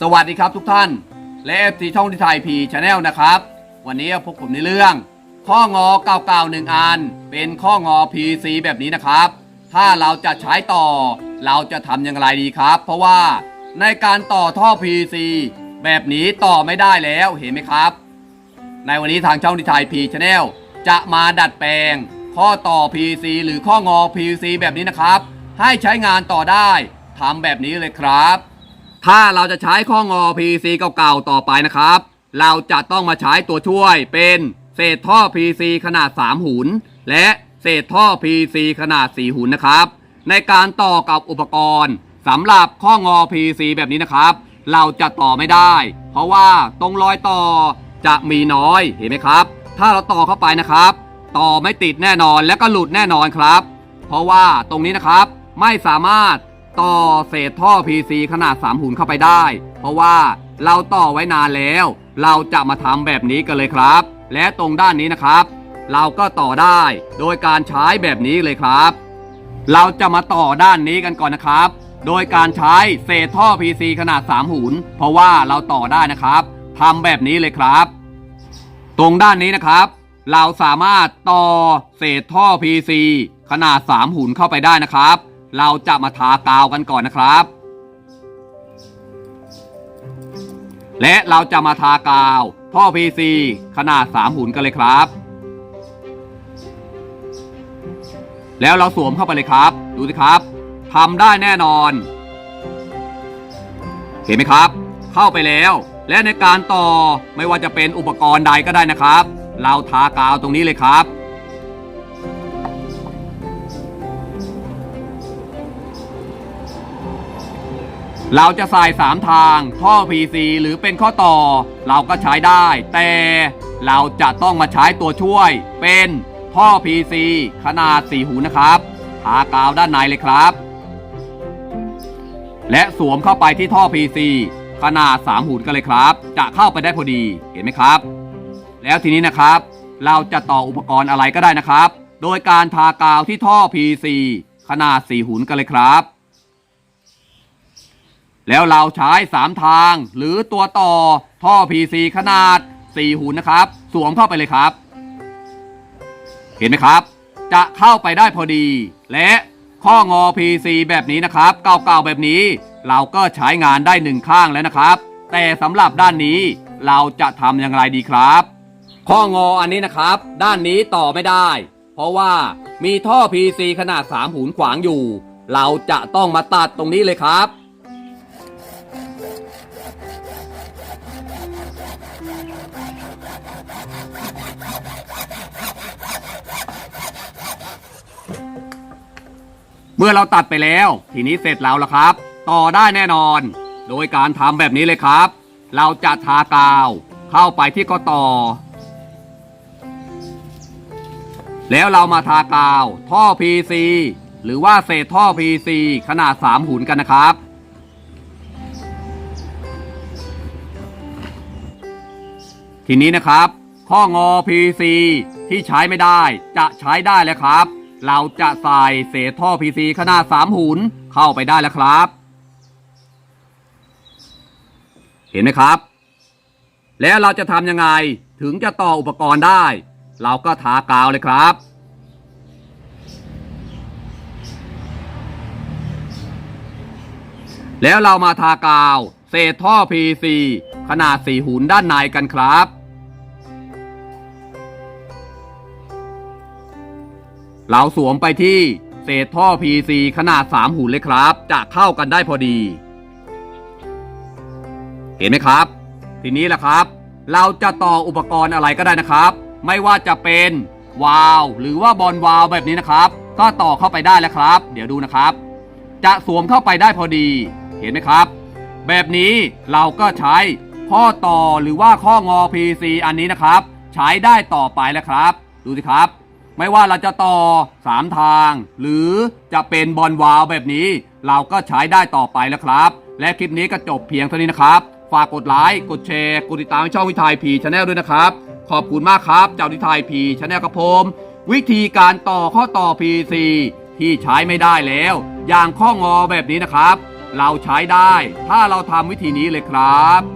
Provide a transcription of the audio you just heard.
สวัสดีครับทุกท่าน และเอฟซีช่องที่ไทยพีชาแนลนะครับ วันนี้พบผมในเรื่อง ข้องอเก่าๆหนึ่งอัน เป็นข้องอ PC แบบนี้นะครับ ถ้าเราจะใช้ต่อ เราจะทำอย่างไรดีครับ เพราะว่าในการต่อท่อ PC แบบนี้ต่อไม่ได้แล้วเห็นไหมครับ ในวันนี้ทางช่องดิไทยพีชาแนลจะมาดัดแปลง ข้อต่อ PC หรือข้องอ PC แบบนี้นะครับ ให้ใช้งานต่อได้ทำแบบนี้เลยครับ ถ้าเราจะใช้ข้องอ PC เก่าๆต่อไปนะครับ เราจะต้องมาใช้ตัวช่วยเป็นเศษท่อ PC ขนาด 3 หุน และเศษท่อ PC ขนาด 4 หุนนะครับ ในการต่อกับอุปกรณ์สำหรับข้องอ PC แบบนี้นะครับ เราจะต่อไม่ได้ เพราะว่าตรงรอยต่อจะมีน้อยเห็นไหมครับ ถ้าเราต่อเข้าไปนะครับ ต่อไม่ติดแน่นอนและก็หลุดแน่นอนครับ เพราะว่าตรงนี้นะครับไม่สามารถ ต่อเศษท่อ PC ขนาด 3 หุ่นเข้าไปได้ เพราะว่าเราต่อไว้นานแล้ว เราจะมาทำแบบนี้กันเลยครับ และตรงด้านนี้นะครับ เราก็ต่อได้โดยการใช้แบบนี้เลยครับ เราจะมาต่อด้านนี้กันก่อนนะครับ โดยการใช้เศษท่อ PC ขนาด 3 หุนเพราะว่าเราต่อได้นะครับทำแบบนี้เลยครับ ตรงด้านนี้นะครับ เราสามารถต่อเศษท่อ PC ขนาด 3 หุนเข้าไปได้นะครับ เราจะมาทากาวกันก่อนนะครับ และเราจะมาทากาว ท่อ PC ขนาด 3 หุนกันเลยครับ แล้วเราสวมเข้าไปเลยครับ ดูสิครับทำได้แน่นอน เห็นไหมครับ เข้าไปแล้ว และในการต่อไม่ว่าจะเป็นอุปกรณ์ใดก็ได้นะครับ เราทากาวตรงนี้เลยครับ เราจะใส่3ทางท่อ PC หรือเป็นข้อต่อ เราก็ใช้ได้ แต่เราจะต้องมาใช้ตัวช่วย เป็นท่อ PC ขนาด 4 หูนะครับทากาวด้านในเลยครับ และสวมเข้าไปที่ท่อ PC ขนาด 3 หูกันเลยครับ จะเข้าไปได้พอดีเห็นไหมครับ แล้วทีนี้นะครับ เราจะต่ออุปกรณ์อะไรก็ได้นะครับ โดยการทากาวที่ท่อ PC ขนาด 4หุนกันเลยครับ แล้วเราใช้ 3 ทางหรือตัวต่อท่อ PC ขนาด 4หุนนะครับ สวมเข้าไปเลยครับ เห็นไหมครับ จะเข้าไปได้พอดี และข้องอ PC แบบนี้นะครับเก่าๆแบบนี้ เราก็ใช้งานได้หนึ่งข้างแล้วนะครับ แต่สำหรับด้านนี้เราจะทำอย่างไรดีครับ ข้องออันนี้นะครับ ด้านนี้ต่อไม่ได้ เพราะว่ามีท่อ PC ขนาด 3หุนขวางอยู่ เราจะต้องมาตัดตรงนี้เลยครับ เมื่อเราตัดไปแล้ว ทีนี้เสร็จแล้วละครับ ต่อได้แน่นอน โดยการทำแบบนี้เลยครับ เราจะทากาว เข้าไปที่ข้อต่อ แล้วเรามาทากาว ท่อ PC หรือว่าเศษท่อ PC ขนาด 3 หุนกันนะครับ ทีนี้นะครับ ข้องอ PC ที่ใช้ไม่ได้จะใช้ได้แล้วครับ เราจะใส่เศษท่อ PC ขนาด3หุนเข้าไปได้แล้วครับ เห็นไหมครับ แล้วเราจะทำยังไงถึงจะต่ออุปกรณ์ได้ เราก็ทากาวเลยครับแล้วเรามาทากาว เศษท่อ PC ขนาด 4 หุนด้านในกันครับ เราสวมไปที่เศษท่อ PC ขนาด 3หุนเลยครับ จะเข้ากันได้พอดี เห็นไหมครับ ทีนี้แหละครับ เราจะต่ออุปกรณ์อะไรก็ได้นะครับ ไม่ว่าจะเป็นวาล์วหรือว่าบอลวาล์วแบบนี้นะครับ ก็ต่อเข้าไปได้แล้วครับ เดี๋ยวดูนะครับ จะสวมเข้าไปได้พอดี เห็นไหมครับ แบบนี้เราก็ใช้ข้อต่อหรือว่าข้องอ PC อันนี้นะครับ ใช้ได้ต่อไปแล้วครับ ดูสิครับ ไม่ว่าเราจะต่อ 3 ทาง หรือจะเป็นบอลวาล์วแบบนี้ เราก็ใช้ได้ต่อไปแล้วครับ และคลิปนี้ก็จบเพียงเท่านี้นะครับ ฝากกดไลค์กดแชร์ กดติดตามช่องวิทยพีชาแนลด้วยนะครับ ขอบคุณมากครับเจ้าวิทยพีชาแนลกับผมวิธีการต่อข้อต่อ PC ที่ใช้ไม่ได้แล้ว อย่างข้องอแบบนี้นะครับ เราใช้ได้ ถ้าเราทำวิธีนี้เลยครับ